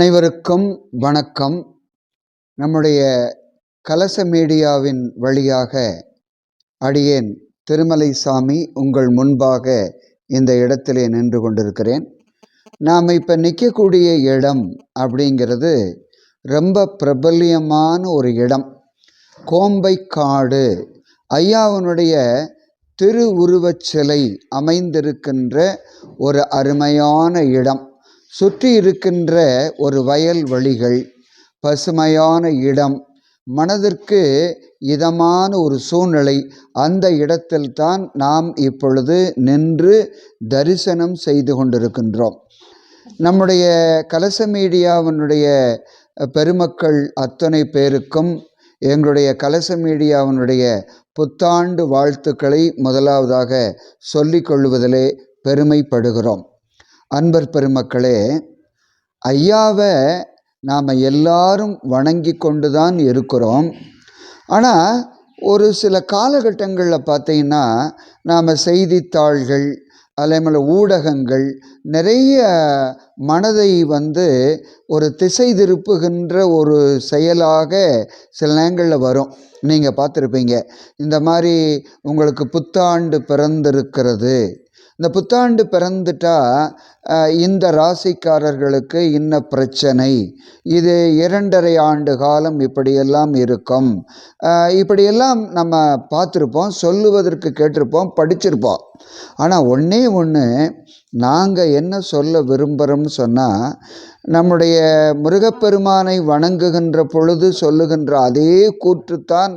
அனைவருக்கும் வணக்கம். நம்முடைய கலச மீடியாவின் வழியாக அடியேன் திருமலை சாமி உங்கள் முன்பாக இந்த இடத்திலே நின்று கொண்டிருக்கிறேன். நாம் இப்போ நிற்கக்கூடிய இடம் அப்படிங்கிறது ரொம்ப பிரபல்யமான ஒரு இடம். கோம்பைக்காடு ஐயாவனுடைய திருவுருவச் சிலை அமைந்திருக்கின்ற ஒரு அருமையான இடம். சுற்றி இருக்கின்ற ஒரு வயல் வழிகள் பசுமையான இடம் மனதிற்கு இதமான ஒரு சூழ்நிலை அந்த இடத்தில்தான் நாம் இப்பொழுது நின்று தரிசனம் செய்து கொண்டிருக்கின்றோம். நம்முடைய கலச மீடியாவினுடைய பெருமக்கள் அத்தனை பேருக்கும் எங்களுடைய கலச மீடியாவினுடைய புத்தாண்டு வாழ்த்துக்களை முதலாவதாக சொல்லிக் கொள்வதிலே பெருமைப்படுகிறோம். அன்பர் பெருமக்களே ஐயாவை நாம் எல்லாரும் வணங்கி கொண்டு தான் இருக்கிறோம். ஆனால் ஒரு சில காலகட்டங்களில் பார்த்தீங்கன்னா நாம் செய்தித்தாள்கள் அதேமாதிரி ஊடகங்கள் நிறைய மனதை வந்து ஒரு திசை திருப்புகின்ற ஒரு செயலாக சில நேரங்களில் வரும். நீங்கள் பார்த்துருப்பீங்க. இந்த மாதிரி உங்களுக்கு புத்தாண்டு பிறந்திருக்கிறது. இந்த புத்தாண்டு பிறந்துட்டா இந்த ராசிக்காரர்களுக்கு இன்ன பிரச்சனை. இது இரண்டரை ஆண்டு காலம் இப்படியெல்லாம் இருக்கும். இப்படியெல்லாம் நம்ம பார்த்துருப்போம் சொல்லுவதற்கு கேட்டிருப்போம் படிச்சிருப்போம். ஆனால் ஒன்றே ஒன்று நாங்கள் என்ன சொல்ல விரும்புகிறோம்னு சொன்னால் நம்முடைய முருகப்பெருமானை வணங்குகின்ற பொழுது சொல்லுகின்ற அதே கூற்றுத்தான்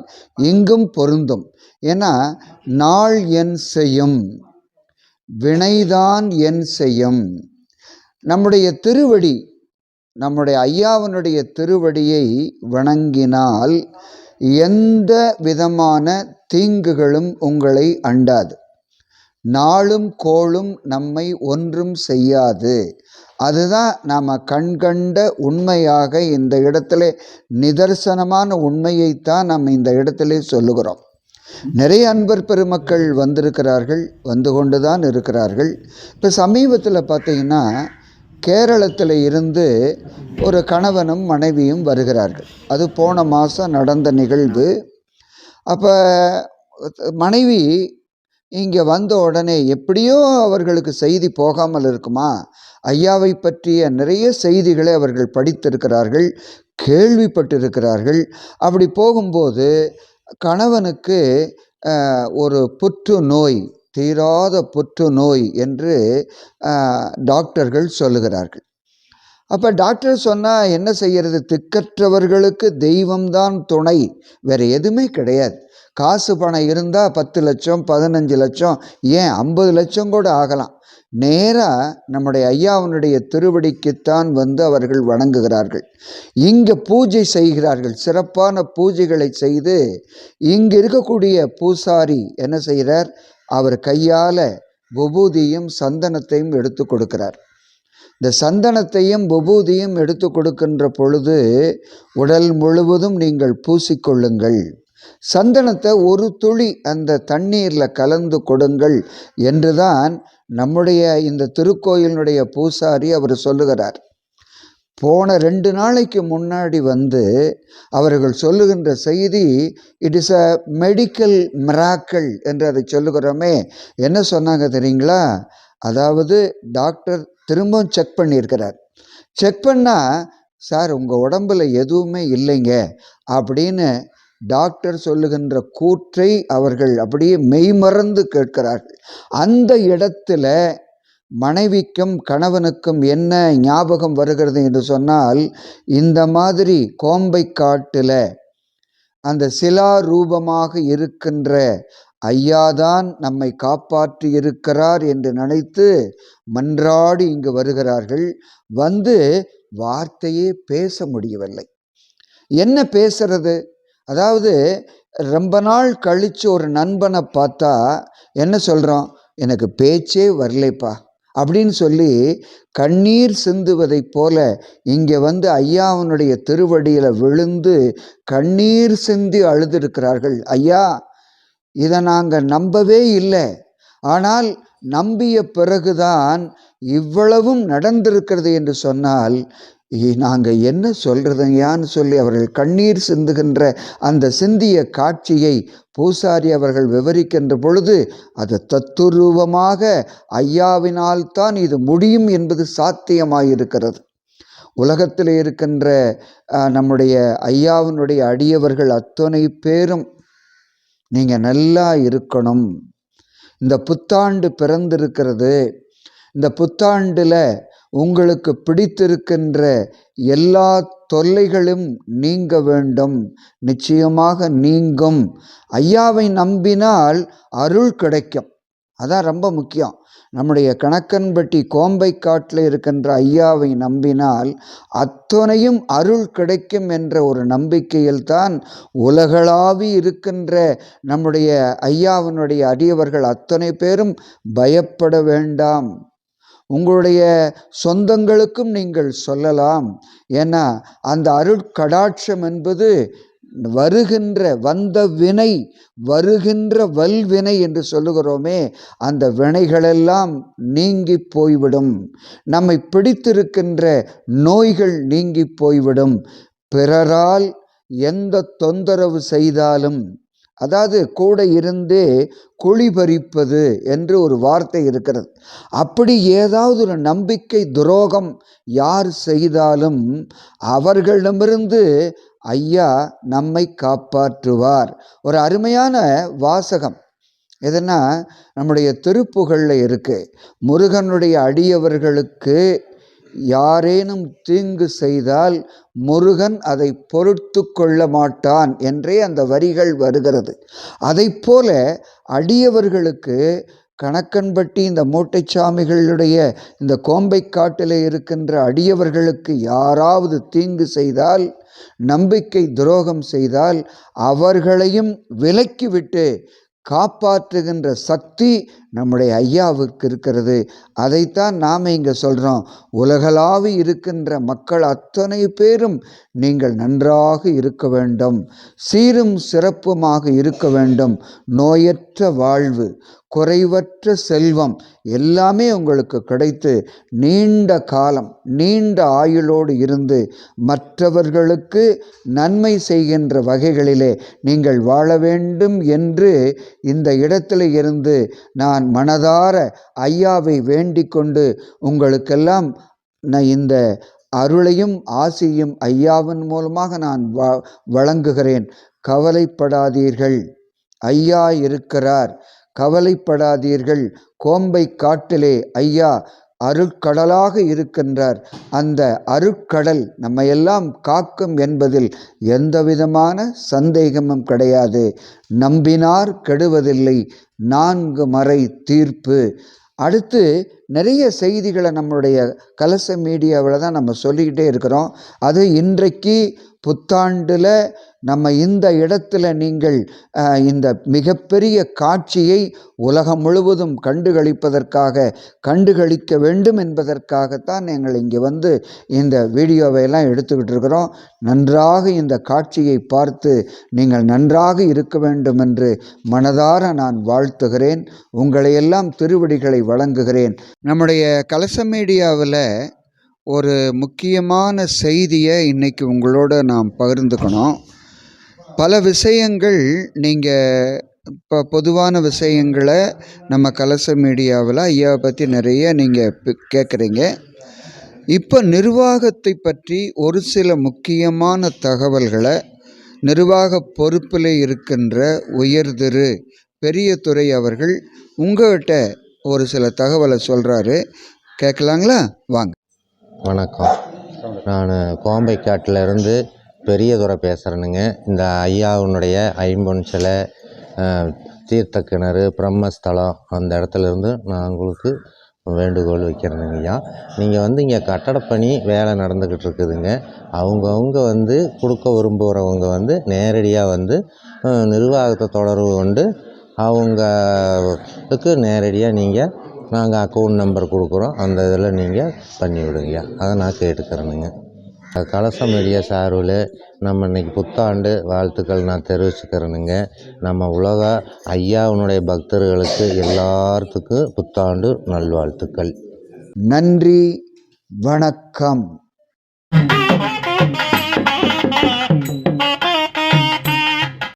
இங்கும் பொருந்தும். ஏன்னா நாள் என் செய்யும். வினைதான் என் செய்யும். நம்முடைய திருவடி நம்முடைய ஐயாவனுடைய திருவடியை வணங்கினால் எந்த விதமான தீங்குகளும் உங்களை அண்டாது. நாளும் கோளும் நம்மை ஒன்றும் செய்யாது. அதுதான் நாம் கண்கண்ட உண்மையாக இந்த இடத்துல நிதர்சனமான உண்மையைத்தான் நம்ம இந்த இடத்துல சொல்லுகிறோம். நிறைய அன்பர் பெருமக்கள் வந்திருக்கிறார்கள் வந்து கொண்டு தான் இருக்கிறார்கள். இப்போ சமீபத்தில் பார்த்தீங்கன்னா கேரளத்தில் இருந்து ஒரு கணவனும் மனைவியும் வருகிறார்கள். அது போன மாதம் நடந்த நிகழ்வு. அப்போ மனைவி இங்கே வந்த உடனே எப்படியோ அவர்களுக்கு செய்தி போகாமல் இருக்குமா? ஐயாவை பற்றிய நிறைய செய்திகளை அவர்கள் படித்திருக்கிறார்கள் கேள்விப்பட்டிருக்கிறார்கள். அப்படி போகும்போது கணவனுக்கு ஒரு புற்று நோய் தீராத புற்று நோய் என்று டாக்டர்கள் சொல்லுகிறார்கள். அப்போ டாக்டர் சொன்னால் என்ன செய்கிறது திக்கற்றவர்களுக்கு தெய்வம்தான் துணை. வேறு எதுவுமே கிடையாது. காசு பணம் இருந்தால் பத்து லட்சம் பதினஞ்சு லட்சம் ஏன் ஐம்பது லட்சம் கூட ஆகலாம். நேராக நம்முடைய ஐயாவனுடைய திருவடிக்குத்தான் வந்து அவர்கள் வணங்குகிறார்கள். இங்கே பூஜை செய்கிறார்கள். சிறப்பான பூஜைகளை செய்து இங்கே இருக்கக்கூடிய பூசாரி என்ன செய்கிறார்? அவர் கையால் விபூதியும் சந்தனத்தையும் எடுத்து கொடுக்கிறார். இந்த சந்தனத்தையும் விபூதியும் எடுத்து கொடுக்கின்ற பொழுது உடல் முழுவதும் நீங்கள் பூசிக்கொள்ளுங்கள் சந்தனத்தை ஒரு துளி அந்த தண்ணீரில் கலந்து கொடுங்கள் என்றுதான் நம்முடைய இந்த திருக்கோயிலினுடைய பூசாரி அவர் சொல்லுகிறார். போன ரெண்டு நாளைக்கு முன்னாடி வந்து அவர்கள் சொல்லுகின்ற செய்தி it is a medical miracle என்று அதை சொல்லுகிறோமே. என்ன சொன்னாங்க தெரியுங்களா? அதாவது டாக்டர் திரும்பவும் செக் பண்ணியிருக்கிறார். செக் பண்ணால் சார் உங்கள் உடம்பில் எதுவுமே இல்லைங்க அப்படின்னு டாக்டர் சொல்லுகின்ற கூற்றை அவர்கள் அப்படியே மெய்மறந்து கேட்கிறார்கள். அந்த இடத்துல மனைவிக்கும் கணவனுக்கும் என்ன ஞாபகம் வருகிறது என்று சொன்னால் இந்த மாதிரி கோம்பை காட்டில் அந்த சிலா ரூபமாக இருக்கின்ற ஐயாதான் நம்மை காப்பாற்றி இருக்கிறார் என்று நினைத்து மன்றாடி இங்கு வருகிறார்கள். வந்து வார்த்தையே பேச முடியவில்லை. என்ன பேசுறது? அதாவது ரொம்ப நாள் கழித்து ஒரு நண்பனை பார்த்தா என்ன சொல்கிறோம் எனக்கு பேச்சே வரலைப்பா அப்படின்னு சொல்லி கண்ணீர் சிந்துவதைப் போல இங்கே வந்து ஐயாவனுடைய திருவடியில் விழுந்து கண்ணீர் சிந்தி அழுதிருக்கிறார்கள். ஐயா இதை நாங்கள் நம்பவே இல்லை. ஆனால் நம்பிய பிறகுதான் இவ்வளவும் நடந்திருக்கிறது என்று சொன்னால் நாங்கள் என்ன சொல்கிறதுங்கயான்னு சொல்லி அவர்கள் கண்ணீர் சிந்துகின்ற அந்த சிந்திய காட்சியை பூசாரி அவர்கள் விவரிக்கின்ற பொழுது அது தத்துரூபமாக ஐயாவினால் தான் இது முடியும் என்பது சாத்தியமாயிருக்கிறது. உலகத்தில் இருக்கின்ற நம்முடைய ஐயாவினுடைய அடியவர்கள் அத்தனை பேரும் நீங்கள் நல்லா இருக்கணும். இந்த புத்தாண்டு பிறந்திருக்கிறது. இந்த புத்தாண்டில் உங்களுக்கு பிடித்திருக்கின்ற எல்லா தொல்லைகளும் நீங்க வேண்டும். நிச்சயமாக நீங்கும். ஐயாவை நம்பினால் அருள் கிடைக்கும். அதான் ரொம்ப முக்கியம். நம்முடைய கணக்கன்பட்டி கோம்பை காட்டில் இருக்கின்ற ஐயாவை நம்பினால் அத்தனையும் அருள் கிடைக்கும் என்ற ஒரு நம்பிக்கையில்தான் உலகளாவி இருக்கின்ற நம்முடைய ஐயாவினுடைய அடியவர்கள் அத்தனை பேரும் பயப்பட வேண்டாம். உங்களுடைய சொந்தங்களுக்கும் நீங்கள் சொல்லலாம். ஏன்னா அந்த அருட்கடாட்சம் என்பது வருகின்ற வந்த வினை வருகின்ற வல்வினை என்று சொல்லுகிறோமே அந்த வினைகளெல்லாம் நீங்கி போய்விடும். நம்மை பிடித்திருக்கின்ற நோய்கள் நீங்கி போய்விடும். பிறரால் எந்த தொந்தரவு செய்தாலும் அதாவது கூட இருந்தே குழி பறிப்பது என்று ஒரு வார்த்தை இருக்கிறது. அப்படி ஏதாவது ஒரு நம்பிக்கை துரோகம் யார் செய்தாலும் அவர்களிடமிருந்து ஐயா நம்மை காப்பாற்றுவார். ஒரு அருமையான வாசகம். எதுனா நம்முடைய திருப்புகழில் இருக்குது முருகனுடைய அடியவர்களுக்கு யாரேனும் தீங்கு செய்தால் முருகன் அதை பொறுத்து கொள்ள மாட்டான் என்றே அந்த வரிகள் வருகிறது. அதைப் போல அடியவர்களுக்கு கணக்கன்பட்டி இந்த மூட்டைச்சாமிகளுடைய இந்த கோம்பை காட்டில் இருக்கின்ற அடியவர்களுக்கு யாராவது தீங்கு செய்தால் நம்பிக்கை துரோகம் செய்தால் அவர்களையும் விலக்கிவிட்டு காப்பாற்றுகின்ற சக்தி நம்முடைய ஐயாவுக்கு இருக்கிறது. அதைத்தான் நாம் இங்கே சொல்கிறோம் உலகளாவி இருக்கின்ற மக்கள் அத்தனை பேரும் நீங்கள் நன்றாக இருக்க வேண்டும். சீரும் சிறப்புமாக இருக்க வேண்டும். நோயற்ற வாழ்வு குறைவற்ற செல்வம் எல்லாமே உங்களுக்கு கிடைத்து நீண்ட காலம் நீண்ட ஆயுளோடு இருந்து மற்றவர்களுக்கு நன்மை செய்கின்ற வகைகளிலே நீங்கள் வாழ வேண்டும் என்று இந்த இடத்துல இருந்து நான் மனதார ஐயாவை வேண்டிக் கொண்டு உங்களுக்கெல்லாம் நான் இந்த அருளையும் ஆசியும் ஐயாவின் மூலமாக நான் வ வழங்குகிறேன். கவலைப்படாதீர்கள். ஐயா இருக்கிறார். கவலைப்படாதீர்கள். கோம்பை காட்டிலே ஐயா அருட்கடலாக இருக்கின்றார். அந்த அருட்கடல் நம்மையெல்லாம் காக்கும் என்பதில் எந்தவிதமான சந்தேகமும் கிடையாது. நம்பினார் கெடுவதில்லை. நான்கு மறை தீர்ப்பு. அடுத்து நிறைய செய்திகளை நம்மளுடைய கலச மீடியாவில் தான் நம்ம சொல்லிக்கிட்டே இருக்கிறோம். அது இன்றைக்கு புத்தாண்டில் நம்ம இந்த இடத்துல நீங்கள் இந்த மிகப்பெரிய காட்சியை உலகம் முழுவதும் கண்டுகளிப்பதற்காக கண்டுகளிக்க வேண்டும் என்பதற்காகத்தான் நாங்கள் இங்கே வந்து இந்த வீடியோவை எல்லாம் எடுத்துக்கிட்டு இருக்கிறோம். நன்றாக இந்த காட்சியை பார்த்து நீங்கள் நன்றாக இருக்க வேண்டும் என்று மனதார நான் வாழ்த்துகிறேன். உங்களையெல்லாம் திருவடிகளை வழங்குகிறேன். நம்முடைய கலச மீடியாவில் ஒரு முக்கியமான செய்தியை இன்றைக்கி உங்களோட நாம் பகிர்ந்துக்கணும். பல விஷயங்கள் நீங்கள் இப்போ பொதுவான விஷயங்களை நம்ம கலச மீடியாவில் ஐயாவை பற்றி நிறைய நீங்கள் கேட்குறீங்க. இப்போ நிர்வாகத்தை பற்றி ஒரு சில முக்கியமான தகவல்களை நிர்வாக பொறுப்பில் இருக்கின்ற உயர்திரு பெரியதுரை அவர்கள் உங்கள்கிட்ட ஒரு சில தகவலை சொல்கிறாரு கேட்கலாங்களா? வாங்க. வணக்கம். நான் கோம்பை இருந்து பெரியதுரை பேசுகிறேனுங்க இந்த ஐயாவுனுடைய ஐம்பொன் சிலை தீர்த்த கிணறு பிரம்மஸ்தலம் அந்த இடத்துலேருந்து நான் உங்களுக்கு வேண்டுகோள் வைக்கிறேனுங்க ஐயா. நீங்கள் வந்து இங்கே கட்டடப்பணி வேலை நடந்துக்கிட்டு இருக்குதுங்க. அவங்கவுங்க வந்து கொடுக்க விரும்புகிறவங்க வந்து நேரடியாக வந்து நிர்வாகத்தை தொடர்பு கொண்டு அவங்களுக்கு நேரடியாக நீங்கள் நாங்கள் அக்கௌண்ட் நம்பர் கொடுக்குறோம். அந்த இதில் நீங்கள் பண்ணி அதை நான் கேட்டுக்கிறேனுங்க. கலசம் மீடியா சார்பில் நம்ம இன்னைக்கு புத்தாண்டு வாழ்த்துக்கள் நான் தெரிவிச்சுக்கிறேனுங்க. நம்ம உலக ஐயாவினுடைய பக்தர்களுக்கு எல்லாத்துக்கும் புத்தாண்டு நல்வாழ்த்துக்கள். நன்றி வணக்கம்.